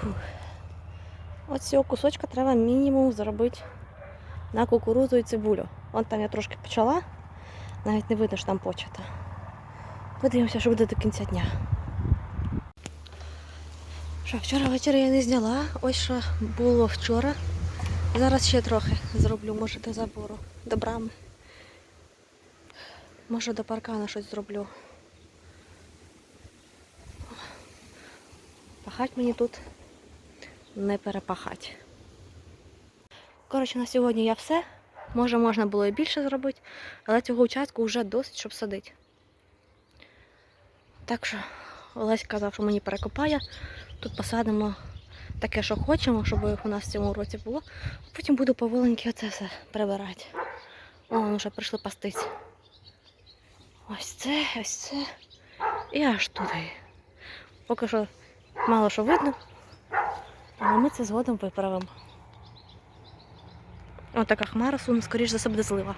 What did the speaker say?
Фух. От цього кусочка треба мінімум зробити на кукурудзу і цибулю. Вон там я трошки почала, навіть не видно, що там почата. Подивимося, що буде до кінця дня. Що, вчора ввечері я не зняла. Ось що було вчора. Зараз ще трохи зроблю, може, до забору, до брами. Може до паркана щось зроблю. Пахать мені тут не перепахать. Коротше, на сьогодні я все. Може, можна було і більше зробити, але цього участку вже досить, щоб садити. Так що Олесь казав, що мені перекопає. Тут посадимо таке, що хочемо, щоб у нас в цьому році було. Потім буду поволеньки оце все прибирати. О, вже прийшли пастись. Ось це, ось це. І аж туди. Поки що мало що видно, але ми це згодом виправимо. Ось така хмара суне, скоріш за все буде злива.